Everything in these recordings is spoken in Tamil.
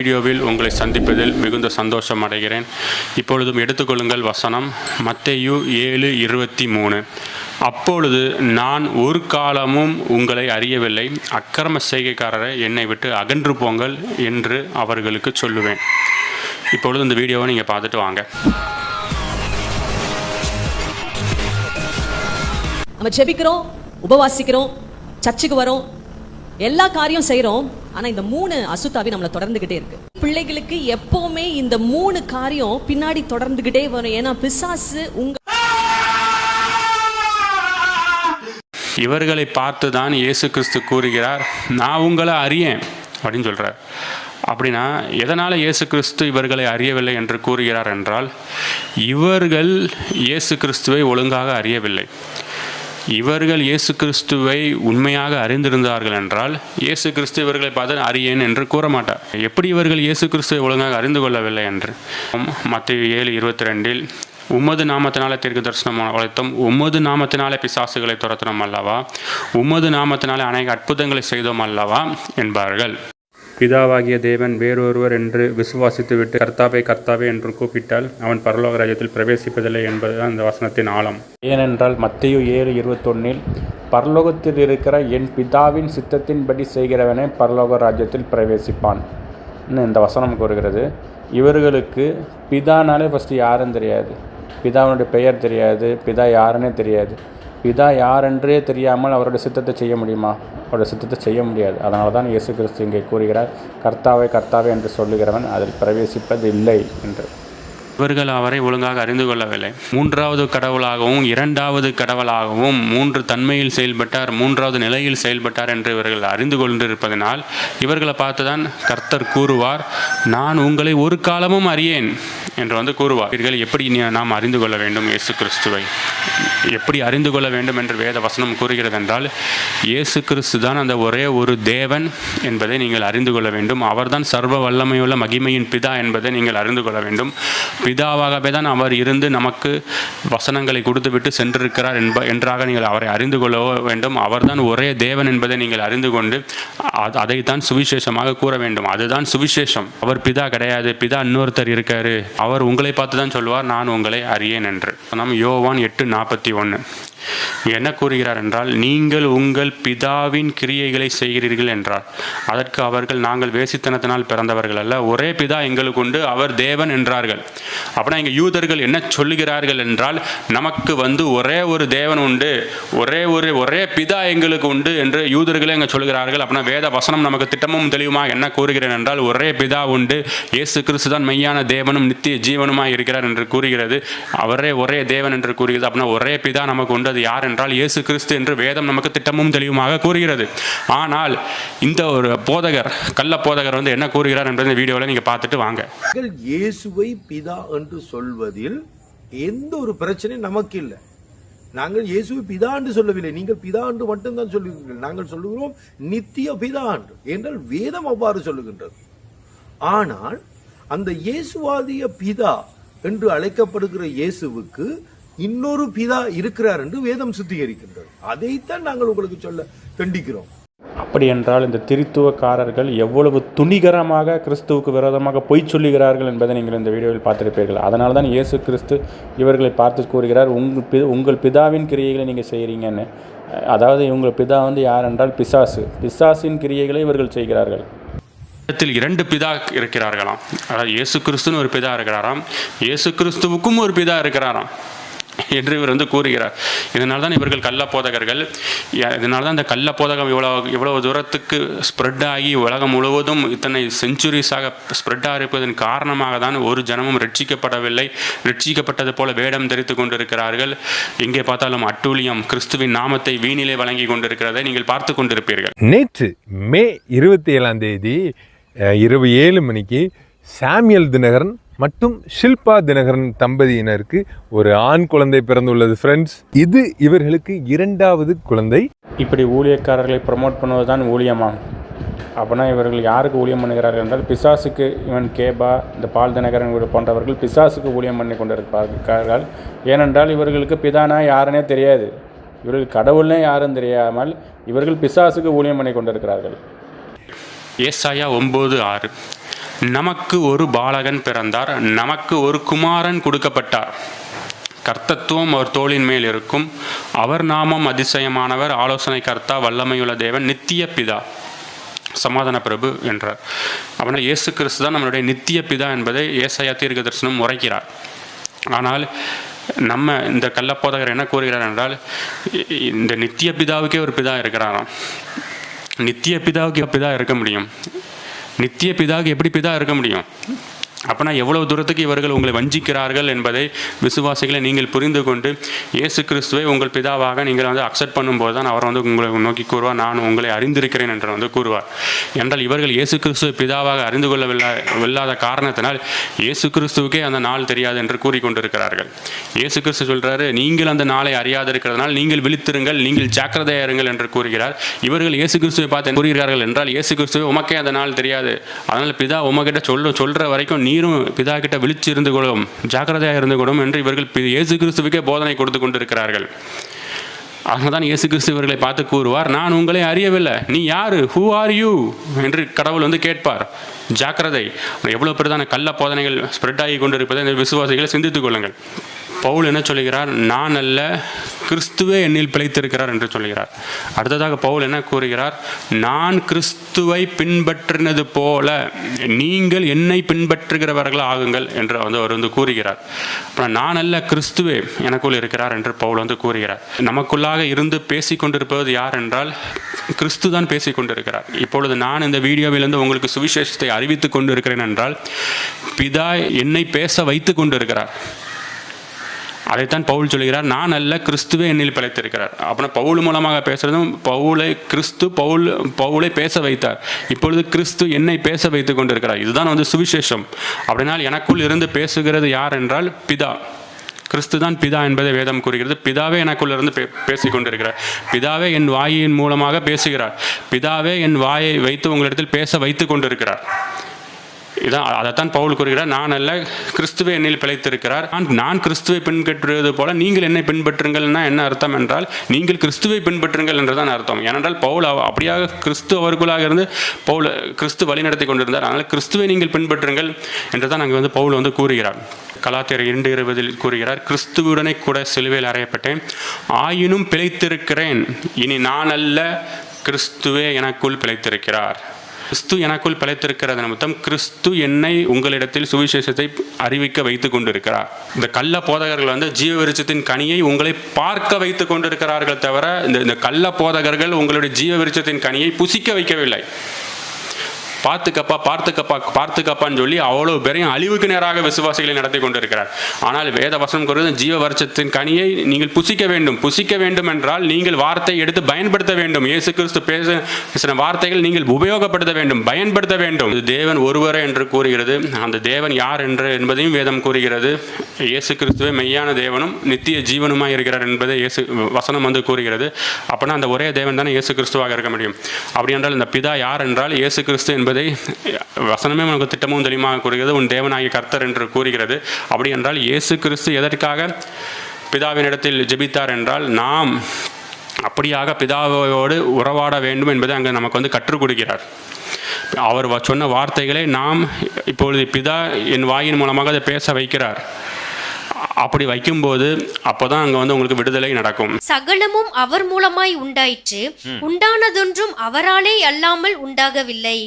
வீடியோவில் உங்களை சந்திப்பதில் மிகுந்த சந்தோஷம் அடைகிறேன். இப்பொழுதும் எடுத்துக்கொள்ளுங்கள் வசனம் மத்தையு ஏழு இருபத்தி மூணு. அப்பொழுது நான் ஒரு காலமும் உங்களை அறியவில்லை. அக்கிரம செய்கைக்காரரை என்னை விட்டு அகன்று போங்கள் என்று அவர்களுக்கு சொல்லுவேன். இப்பொழுது இந்த வீடியோவை நீங்கள் பார்த்துட்டு வாங்க. நம்ம ஜெபிக்கிறோம் உபவாசிக்கிறோம் சர்ச்சுக்கு வரோம் எல்லா காரியம் செய்கிறோம் ஆனா இந்த மூணு அசுத்தாவி நம்மளை தொடர்ந்துகிட்டே இருக்கு. பிள்ளைகளுக்கு எப்பவுமே இந்த மூணு காரியம் பின்னாடி தொடர்ந்துகிட்டே வரும். ஏன்னா பிசாசு உங்க இவர்களை பார்த்து தான் இயேசு கிறிஸ்து கூறுகிறார். நான் உங்களை அறியேன் அப்படின்னு சொல்கிறார் அப்படின்னா எதனால் இயேசு கிறிஸ்து இவர்களை அறியவில்லை என்று கூறுகிறார் என்றால் இவர்கள் இயேசு கிறிஸ்துவை ஒழுங்காக அறியவில்லை. இவர்கள் இயேசு கிறிஸ்துவை உண்மையாக அறிந்திருந்தார்கள் என்றால் இயேசு கிறிஸ்து இவர்களை பார்த்து அறியேன் என்று கூற மாட்டார். எப்படி இவர்கள் இயேசு கிறிஸ்துவை ஒழுங்காக அறிந்து கொள்ளவில்லை என்று? மத்திய ஏழு இருபத்தி ரெண்டில் உமது நாமத்தினாலே தீர்க்க தரிசனம் உழைத்தோம் உமது நாமத்தினாலே பிசாசுகளை துரத்தினோம் அல்லவா? உமது நாமத்தினாலே அநேக அற்புதங்களை செய்தோம் அல்லவா? என்பார்கள். பிதாவாகிய தேவன் வேறொருவர் என்று விசுவாசித்துவிட்டு கர்த்தாவே கர்த்தாவே என்று கூப்பிட்டால் அவன் பரலோக ராஜ்யத்தில் பிரவேசிப்பதில்லை என்பதுதான் இந்த வசனத்தின் ஆழம். ஏனென்றால் மத்திய ஏழு இருபத்தொன்னில் பரலோகத்தில் இருக்கிற என் பிதாவின் சித்தத்தின்படி செய்கிறவனே பரலோக ராஜ்யத்தில் பிரவேசிப்பான் இந்த வசனம் கூறுகிறது. இவர்களுக்கு பிதானாலே ஃபஸ்ட்டு யாருன்னு தெரியாது. பிதாவினுடைய பெயர் தெரியாது. பிதா யாருன்னே தெரியாது. பிதா யாரென்றே தெரியாமல் அவருடைய சித்தத்தை செய்ய முடியுமா? அவருடைய சித்தத்தை செய்ய முடியாது. அதனால தான் இயேசு கிறிஸ்து இங்கே கூறுகிறார் கர்த்தாவை கர்த்தாவே என்று சொல்லுகிறவன் அதில் பிரவேசிப்பது இல்லை என்று. இவர்கள் அவரை ஒழுங்காக அறிந்து கொள்ளவில்லை. மூன்றாவது கடவுளாகவும் இரண்டாவது கடவுளாகவும் மூன்று தன்மையில் செயல்பட்டார் மூன்றாவது நிலையில் செயல்பட்டார் என்று இவர்கள் அறிந்து கொண்டிருப்பதனால் இவர்களை பார்த்துதான் கர்த்தர் கூறுவார் நான் உங்களை ஒரு காலமும் அறியேன் என்று வந்து கூறுவார். இவர்கள் எப்படி நீ- நாம் அறிந்து கொள்ள வேண்டும் இயேசு கிறிஸ்துவை? எப்படி அறிந்து கொள்ள வேண்டும் என்று வேத வசனம் கூறுகிறது என்றால் இயேசு கிறிஸ்து தான் அந்த ஒரே ஒரு தேவன் என்பதை நீங்கள் அறிந்து கொள்ள வேண்டும். அவர்தான் சர்வ வல்லமையுள்ள மகிமையின் பிதா என்பதை நீங்கள் அறிந்து கொள்ள வேண்டும். பிதாவாகவே தான் அவர் இருந்து நமக்கு வசனங்களை கொடுத்துவிட்டு சென்றிருக்கிறார் என்ப என்றாக நீங்கள் அவரை அறிந்து கொள்ள வேண்டும். அவர்தான் ஒரே தேவன் என்பதை நீங்கள் அறிந்து கொண்டு அதைத்தான் சுவிசேஷமாக கூற வேண்டும். அதுதான் சுவிசேஷம். அவர் பிதா கிடையாது. பிதா இன்னொருத்தர் இருக்காரு. அவர் உங்களை பார்த்து தான் சொல்லுவார். நான் உங்களை அறியேன் என்று. நாம் யோவான் எட்டு நாற்பத்தி ஒன்று என்ன கூறுகிறார் என்றால் நீங்கள் உங்கள் பிதாவின் கிரியைகளை செய்கிறீர்கள் என்றார். அதற்கு அவர்கள் நாங்கள் வேசித்தனத்தினால் பிறந்தவர்கள் அல்ல ஒரே பிதா எங்களுக்கு உண்டு அவர் தேவன் என்றார்கள். அப்படின்னா இங்கே யூதர்கள் என்ன சொல்லுகிறார்கள் என்றால் நமக்கு வந்து ஒரே ஒரு தேவன் உண்டு ஒரே ஒரு ஒரே பிதா எங்களுக்கு உண்டு என்று யூதர்களே இங்கே சொல்லுகிறார்கள். அப்படின்னா வேத வசனம் நமக்கு திட்டமும் தெளிவுமாக என்ன கூறுகிறேன் என்றால் ஒரே பிதா உண்டு இயேசு கிறிஸ்து தான் மெய்யான தேவனும் நித்திய ஜீவனுமாய் இருக்கிறார் என்று கூறுகிறது. அவரே ஒரே தேவன் என்று கூறுகிறது. அப்படின்னா ஒரே பிதா நமக்கு உண்டு அது யார் என்றால் இயேசு கிறிஸ்து என்று வேதம் நமக்கு திட்டமும் தெளிவுமாக கூறுகிறது. ஆனால் இந்த ஒரு போதகர் கள்ள போதகர் வந்து என்ன கூறுகிறார் என்பதை இந்த வீடியோவில் நீங்கள் பார்த்துட்டு வாங்க. இயேசுவை பிதா என்று சொல்வதில் எந்த ஒரு பிரச்சனையும் நமக்கு இல்லை. நாங்கள் இயேசுவை பிதா என்று சொல்லவில்லை. நீங்கள் பிதா மட்டும்தான் சொல்லுகிறீர்கள். நாங்கள் சொல்லுகிறோம் நித்திய பிதா என்றால் வேதம் அவ்வாறு சொல்லுகின்றது. ஆனால் அந்த இயேசுவாதிய பிதா என்று அழைக்கப்படுகிற இயேசுவுக்கு இன்னொரு பிதா இருக்கிறார் என்று வேதம் சுத்திகரிக்கின்றது. அதைத்தான் நாங்கள் உங்களுக்கு சொல்ல கண்டிக்கிறோம் அப்படி என்றால் இந்த திருத்துவக்காரர்கள் எவ்வளவு துணிகரமாக கிறிஸ்துவுக்கு விரோதமாக பொய் சொல்லுகிறார்கள் என்பதை நீங்கள் இந்த வீடியோவில் பார்த்திருப்பீர்கள். அதனால தான் இயேசு கிறிஸ்து இவர்களை பார்த்து கூறுகிறார் உங்கள் பி உங்கள் பிதாவின் கிரியைகளை நீங்கள் செய்கிறீங்கன்னு. அதாவது இவங்கள் பிதா வந்து யார் என்றால் பிசாசு. பிசாசின் கிரியைகளை இவர்கள் செய்கிறார்கள். இடத்தில் இரண்டு பிதா இருக்கிறார்களாம். அதாவது இயேசு கிறிஸ்துன்னு ஒரு பிதா இருக்கிறாராம் இயேசு கிறிஸ்துவுக்கும் ஒரு பிதா இருக்கிறாராம். என்று இவர் வந்து கூறுகிறார். இதனால தான் இவர்கள் கள்ள போதகர்கள் இதனால் இதனால தான் இந்த கள்ள போதகம் இவ்வளோ இவ்வளவு தூரத்துக்கு ஸ்ப்ரெட் ஆகி உலகம் முழுவதும் இத்தனை செஞ்சுரிஸாக ஸ்ப்ரெட் ஆகிருப்பதன் காரணமாக தான் ஒரு ஜனமும் ரட்சிக்கப்படவில்லை. ரட்சிக்கப்பட்டது போல வேடம் தரித்து கொண்டிருக்கிறார்கள். எங்கே பார்த்தாலும் அட்டூழியம் கிறிஸ்துவின் நாமத்தை வீணிலே வழங்கி கொண்டிருக்கிறதை நீங்கள் பார்த்து கொண்டிருப்பீர்கள். நேற்று மே இருபத்தி ஏழாம் தேதி இரவு ஏழு மணிக்கு சாமியல் தினகரன் மற்றும் ஷில்பா தினகரன் தம்பதியினருக்கு ஒரு ஆண் குழந்தை பிறந்துள்ளது ஃப்ரெண்ட்ஸ் இது இவர்களுக்கு இரண்டாவது குழந்தை. இப்படி ஊழியக்காரர்களை ப்ரமோட் பண்ணுவது தான் ஊழியமா அப்படின்னா இவர்கள் யாருக்கு ஊழியம் பண்ணுகிறார்கள் என்றால் பிசாசுக்கு இவன் கேபா இந்த பால் தினகரன் போன்றவர்கள் பிசாசுக்கு ஊழியம் பண்ணி கொண்டிருப்பார்கள். ஏனென்றால் இவர்களுக்கு பிதானா யாருன்னே தெரியாது. இவர்கள் கடவுள்னே யாரும் தெரியாமல் இவர்கள் பிசாசுக்கு ஊழியம் பண்ணி கொண்டிருக்கிறார்கள். ஏசாயா ஒம்பது ஆறு. நமக்கு ஒரு பாலகன் பிறந்தார் நமக்கு ஒரு குமாரன் கொடுக்கப்பட்டார். கர்த்தத்துவம் அவர் தோளின் மேல் இருக்கும். அவர் நாமம் அதிசயமானவர் ஆலோசனை கர்த்தா வல்லமையுள்ள தேவன் நித்திய பிதா. சமாதான பிரபு என்றார். அவனால் இயேசு கிறிஸ்து தான் நம்மளுடைய நித்திய பிதா என்பதை ஏசையா தீர்க்க தரிசனம் உரைக்கிறார். ஆனால் நம்ம இந்த கள்ளப்போதகர் என்ன கூறுகிறார் என்றால் இந்த நித்திய பிதாவுக்கே ஒரு பிதா இருக்கிறாராம். நித்திய பிதாவுக்கு பிதா இருக்க முடியும். நித்திய பிதாவுக்கு எப்படி பிதா இருக்க முடியும்? அப்பனா எவ்வளவு தூரத்துக்கு இவர்கள் உங்களை வஞ்சிக்கிறார்கள் என்பதை விசுவாசிகளை நீங்கள் புரிந்து கொண்டு இயேசு கிறிஸ்துவை உங்கள் பிதாவாக நீங்கள் வந்து அக்செப்ட் பண்ணும்போது தான் அவர் வந்து உங்களை நோக்கி கூறுவார் நான் உங்களை அறிந்திருக்கிறேன் என்று வந்து கூறுவார். என்றால் இவர்கள் இயேசு கிறிஸ்துவை பிதாவாக அறிந்து கொள்ளவில்லை இல்லாத காரணத்தினால் இயேசு கிறிஸ்துவுக்கே அந்த நாள் தெரியாது என்று கூறிக்கொண்டிருக்கிறார்கள். இயேசு கிறிஸ்து சொல்றாரு நீங்கள் அந்த நாளை அறியாதிருக்கிறதுனால் நீங்கள் விழித்திருங்கள் நீங்கள் ஜாக்கிரதையா இருங்கள் என்று கூறுகிறார். இவர்கள் இயேசு கிறிஸ்துவை பார்த்து கூறுகிறார்கள் என்றால் இயேசு கிறிஸ்துவை உமக்கே அந்த நாள் தெரியாது. அதனால் பிதா உமக்கிட்ட சொல்ல சொல்ற வரைக்கும் நீரும் பிதா கிட்ட விழிச்சிருந்து கொள்ளும் ஜாக்கிரதையாக இருந்து கொள்ளும் என்று இவர்கள் இயேசு கிறிஸ்துவுக்கே போதனை கொடுத்து கொண்டிருக்கிறார்கள். அதனால்தான் இயேசு கிறிஸ்து இவர்களை பார்த்து கூறுவார் நான் உங்களை அறியவில்லை. நீ யாரு? ஹூ ஆர் யூ என்று கடவுள் வந்து கேட்பார். ஜாக்கிரதை. எவ்வளோ பெரிதான கள்ள போதனைகள் ஸ்ப்ரெட் ஆகி கொண்டிருப்பதை இந்த விசுவாசிகளை சிந்தித்துக் கொள்ளுங்கள். பவுல் என்ன சொல்கிறார் நான் அல்ல கிறிஸ்துவே என்னில் பிழைத்திருக்கிறார் என்று சொல்கிறார் அடுத்ததாக பவுல் என்ன கூறுகிறார்? நான் கிறிஸ்துவை பின்பற்றினது போல நீங்கள் என்னை பின்பற்றுகிறவர்கள் ஆகுங்கள் என்று வந்து அவர் வந்து கூறுகிறார். அப்புறம் நான் அல்ல கிறிஸ்துவே எனக்குள் இருக்கிறார் என்று பவுல் வந்து கூறுகிறார். நமக்குள்ளாக இருந்து பேசிக்கொண்டிருப்பது யார் என்றால் கிறிஸ்து தான் பேசிக்கொண்டிருக்கிறார். இப்பொழுது நான் இந்த வீடியோவிலிருந்து உங்களுக்கு சுவிசேஷத்தை அறிவித்துக் கொண்டிருக்கிறேன் என்றால் பிதா என்னை பேச வைத்துக் கொண்டிருக்கிறார். அதைத்தான் பவுல் சொல்கிறார் நான் அல்ல கிறிஸ்துவே என்னில் பிழைத்திருக்கிறார். அப்படின்னா பவுல் மூலமாக பேசுறதும் பவுலை கிறிஸ்து பவுல் பவுலை பேச வைத்தார். இப்பொழுது கிறிஸ்து என்னை பேச வைத்து கொண்டிருக்கிறார். இதுதான் வந்து சுவிசேஷம். அப்படினால் எனக்குள் இருந்து பேசுகிறது யார் என்றால் பிதா. கிறிஸ்து தான் பிதா என்பதை வேதம் கூறுகிறது. பிதாவே எனக்குள்ள இருந்து பே பேசிக் கொண்டிருக்கிறார். பிதாவே என் வாயின் மூலமாக பேசுகிறார். பிதாவே என் வாயை வைத்து உங்களிடத்தில் பேச வைத்து கொண்டிருக்கிறார். இதான் அதைத்தான் பவுல் கூறுகிறார். நான் அல்ல கிறிஸ்துவை என்னில் பிழைத்திருக்கிறார். நான் நான் கிறிஸ்துவை பின்பற்றுவது போல நீங்கள் என்னை பின்பற்றுங்கள்னா என்ன அர்த்தம் என்றால் நீங்கள் கிறிஸ்துவை பின்பற்றுங்கள் என்றுதான் அர்த்தம். ஏனென்றால் பவுல் அப்படியாக கிறிஸ்து அவருக்குள்ளாக இருந்து பவுல் கிறிஸ்து வழிநடத்தி கொண்டிருந்தார். அதனால் கிறிஸ்துவை நீங்கள் பின்பற்றுங்கள் என்றுதான் அங்கே வந்து பவுல் வந்து கூறுகிறார். கலாத்தியர் இரண்டு இருபதில் கூறுகிறார் கிறிஸ்துவுடனே கூட சிலுவையில் அறையப்பட்டேன். ஆயினும் பிழைத்திருக்கிறேன். இனி நான் அல்ல கிறிஸ்துவே எனக்குள் பிழைத்திருக்கிறார். கிறிஸ்து எனக்குள் பிழைத்திருக்கிறது நிமித்தம் கிறிஸ்து என்னை உங்களிடத்தில் சுவிசேஷத்தை அறிவிக்க வைத்துக் கொண்டிருக்கிறார். இந்த கள்ள போதகர்கள் வந்து ஜீவ விருட்சத்தின் கனியை உங்களை பார்க்க வைத்துக் கொண்டிருக்கிறார்கள் தவிர இந்த இந்த கள்ள போதகர்கள் உங்களுடைய ஜீவ விருட்சத்தின் கனியை புசிக்க வைக்கவில்லை. பார்த்துக்கப்பா பார்த்துக்கப்பா பார்த்துக்கப்பான்னு சொல்லி அவ்வளோ பேரையும் அழிவுக்கு நேராக விசுவாசிகளை நடத்தி கொண்டிருக்கிறார். ஆனால் வேத வசனம் கூறுவது ஜீவ வருஷத்தின் கனியை நீங்கள் புசிக்க வேண்டும். புசிக்க வேண்டும் என்றால் நீங்கள் வார்த்தை எடுத்து பயன்படுத்த வேண்டும். இயேசு கிறிஸ்து பேச பேசின வார்த்தைகள் நீங்கள் உபயோகப்படுத்த வேண்டும் பயன்படுத்த வேண்டும். இது தேவன் ஒருவரே என்று கூறுகிறது. அந்த தேவன் யார் என்று என்பதையும் வேதம் கூறுகிறது. இயேசு கிறிஸ்துவே மெய்யான தேவனும் நித்திய ஜீவனுமாக இருக்கிறார் என்பதை இயேசு வசனம் வந்து கூறுகிறது. அப்படின்னா அந்த ஒரே தேவன் தானே இயேசு கிறிஸ்துவாக இருக்க முடியும். அப்படி என்றால் இந்த பிதா யார் என்றால் இயேசு கிறிஸ்து என்பதை வசனமே உனக்கு திட்டமும் தெளிவாக கூறுகிறது உன் தேவனாகிய கர்த்தர் என்று கூறுகிறது. அப்படி என்றால் இயேசு கிறிஸ்து எதற்காக பிதாவினிடத்தில் ஜெபித்தார் என்றால் நாம் அப்படியாக பிதாவோடு உறவாட வேண்டும் என்பதை அங்கே நமக்கு வந்து கற்றுக் கொடுக்கிறார். அவர் வ- சொன்ன வார்த்தைகளை நாம் இப்பொழுது பிதா என் வாயின் மூலமாக அதை பேச வைக்கிறார். அப்படி வைக்கும்போது அப்போதான் அங்கே வந்து உங்களுக்கு விடுதலை நடக்கும். சகலமும் அவர் மூலமாய் உண்டாயிற்று. உண்டானதொன்றும் அவராலே அல்லாமல் உண்டாகவில்லை.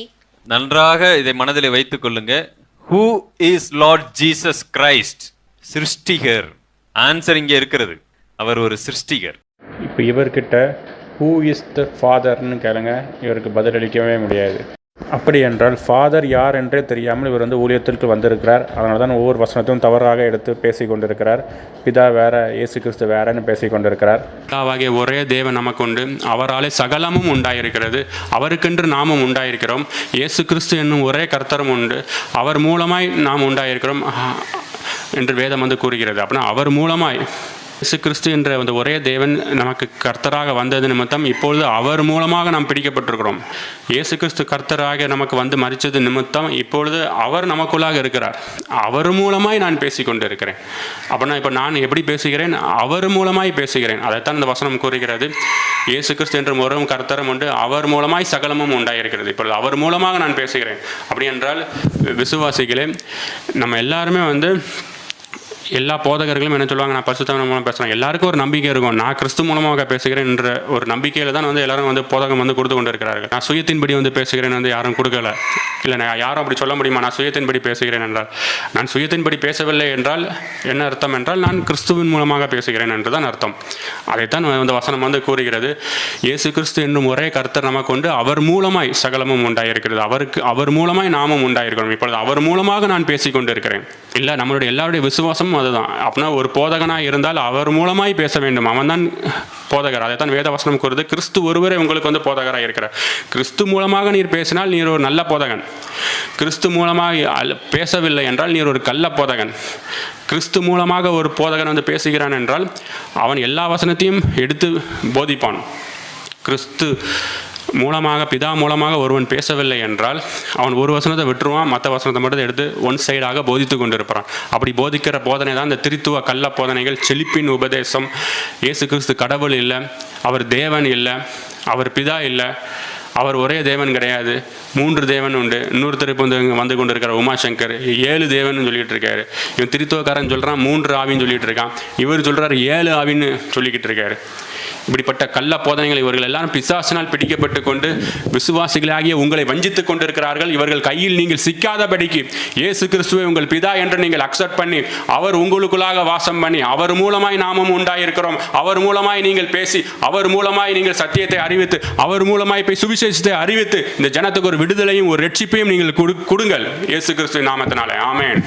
நன்றாக இதை மனதில் வைத்துக் கொள்ளுங்க. Who is Lord Jesus Christ சிருஷ்டிகர். Answer இங்கே இருக்கிறது. அவர் ஒரு சிருஷ்டிகர். இப்போ இவர்கிட்ட ஹூ இஸ் த ஃபாதர்னு கேளுங்க. இவருக்கு பதிலளிக்கவே முடியாது. அப்படி என்றால் ஃபாதர் யார் என்றே தெரியாமல் இவர் வந்து ஊழியத்திற்கு வந்திருக்கிறார். அதனால தான் ஒவ்வொரு வசனத்தையும் தவறாக எடுத்து பேசி கொண்டிருக்கிறார் பிதா வேற இயேசு கிறிஸ்து வேறன்னு பேசி கொண்டிருக்கிறார் பிதாவாகிய ஒரே தேவன் நமக்கு உண்டு அவராலே சகலமும் உண்டாயிருக்கிறது. அவருக்கென்று நாமும் உண்டாயிருக்கிறோம். இயேசு கிறிஸ்து என்னும் ஒரே கர்த்தரும் உண்டு. அவர் மூலமாய் நாம் உண்டாயிருக்கிறோம். என்று வேதம் வந்து கூறுகிறது. அப்படின்னா அவர் மூலமாய். இயேசு கிறிஸ்து என்ற அந்த ஒரே தேவன் நமக்கு கர்த்தராக வந்தது நிமித்தம் இப்பொழுது அவர் மூலமாக நாம் பிடிக்கப்பட்டிருக்கிறோம் இயேசு கிறிஸ்து கர்த்தராக நமக்கு வந்து மறித்தது நிமித்தம் இப்பொழுது அவர் நமக்குள்ளாக இருக்கிறார். அவர் மூலமாய் நான் பேசிக்கொண்டு இருக்கிறேன் அப்படின்னா இப்போ நான் எப்படி பேசுகிறேன்? அவர் மூலமாய் பேசுகிறேன். அதைத்தான் இந்த வசனம் கூறுகிறது. இயேசு கிறிஸ்து என்ற முறையும் கர்த்தரும் உண்டு. அவர் மூலமாய் சகலமும் உண்டாயிருக்கிறது. இப்பொழுது அவர் மூலமாக நான் பேசுகிறேன். அப்படி என்றால் விசுவாசிகளே நம்ம எல்லாருமே வந்து எல்லா போதகர்களும் என்ன சொல்லுவாங்க? நான் பரிசுத்தவன் மூலம் பேசுகிறேன் எல்லாருக்கும் ஒரு நம்பிக்கை இருக்கும். நான் கிறிஸ்து மூலமாக பேசுகிறேன் என்ற ஒரு நம்பிக்கையில் தான் வந்து எல்லாரும் வந்து போதகம் வந்து கொடுத்து கொண்டு இருக்கிறார்கள் நான் சுயத்தின்படி வந்து பேசுகிறேன் வந்து யாரும் கொடுக்கல. இல்லை நான் யாரும் அப்படி சொல்ல முடியுமா? நான் சுயத்தின்படி பேசுகிறேன் என்றால். நான் சுயத்தின்படி பேசவில்லை என்றால் என்ன அர்த்தம் என்றால் நான் கிறிஸ்துவின் மூலமாக பேசுகிறேன் என்று தான் அர்த்தம். அதைத்தான் வந்து வசனம் வந்து கூறுகிறது. இயேசு கிறிஸ்து என்னும் ஒரே கர்த்தர் நமக்கு கொண்டு அவர் மூலமாய் சகலமும் உண்டாயிருக்கிறது. அவருக்கு அவர் மூலமாய் நாமும் உண்டாயிருக்கிறோம். இப்பொழுது அவர் மூலமாக நான் பேசிக்கொண்டு இருக்கிறேன் இல்லை நம்மளுடைய எல்லாருடைய விசுவாசம் விசுவாசமும் அதுதான். அப்படின்னா ஒரு போதகனாக இருந்தால் அவர் மூலமாய் பேச வேண்டும். அவன்தான் போதகர். அதைத்தான் வேத வசனம் கூறுது. கிறிஸ்து ஒருவரே உங்களுக்கு வந்து போதகராக இருக்கிறார். கிறிஸ்து மூலமாக நீர் பேசினால் நீர் ஒரு நல்ல போதகன். கிறிஸ்து மூலமாக பேசவில்லை என்றால் நீர் ஒரு கள்ள போதகன். கிறிஸ்து மூலமாக ஒரு போதகன் வந்து பேசுகிறான் என்றால் அவன் எல்லா வசனத்தையும் எடுத்து போதிப்பான். கிறிஸ்து மூலமாக பிதா மூலமாக ஒருவன் பேசவில்லை என்றால் அவன் ஒரு வசனத்தை விட்டுருவான் மற்ற வசனத்தை மட்டும் எடுத்து ஒன் சைடாக போதித்து கொண்டிருப்பான். அப்படி போதிக்கிற போதனை தான் இந்த திருத்துவ கள்ள போதனைகள் செழிப்பின் உபதேசம். இயேசு கிறிஸ்து கடவுள் இல்லை அவர் தேவன் இல்லை அவர் பிதா இல்லை அவர் ஒரே தேவன் கிடையாது மூன்று தேவன் உண்டு. இன்னொருத்தர் இப்போ வந்து வந்து கொண்டு இருக்கிற உமாசங்கர். ஏழு தேவன் சொல்லிட்டு இருக்காரு. இவன் திருத்துவக்காரன் சொல்கிறான் மூன்று ஆவின்னு சொல்லிட்டு இருக்கான். இவர் சொல்கிறார் ஏழு ஆவின்னு சொல்லிக்கிட்டு இருக்காரு. இப்படிப்பட்ட கள்ள போதனைகள் இவர்கள் எல்லாரும் பிசாசினால் பிடிக்கப்பட்டு கொண்டு விசுவாசிகளாகிய உங்களை வஞ்சித்துக் கொண்டிருக்கிறார்கள். இவர்கள் கையில் நீங்கள் சிக்காதபடிக்கு இயேசு கிறிஸ்துவை உங்கள் பிதா என்று நீங்கள் அக்செப்ட் பண்ணி அவர் உங்களுக்குள்ளாக வாசம் பண்ணி அவர் மூலமாய் நாமும் உண்டாயிருக்கிறோம். அவர் மூலமாய் நீங்கள் பேசி அவர் மூலமாய் நீங்கள் சத்தியத்தை அறிவித்து அவர் மூலமாய் போய் சுவிசேஷத்தை அறிவித்து இந்த ஜனத்துக்கு ஒரு விடுதலையும் ஒரு ரட்சிப்பையும் நீங்கள் கொடு- கொடுங்கள். இயேசு கிறிஸ்து நாமத்தினாலே. ஆமேன்.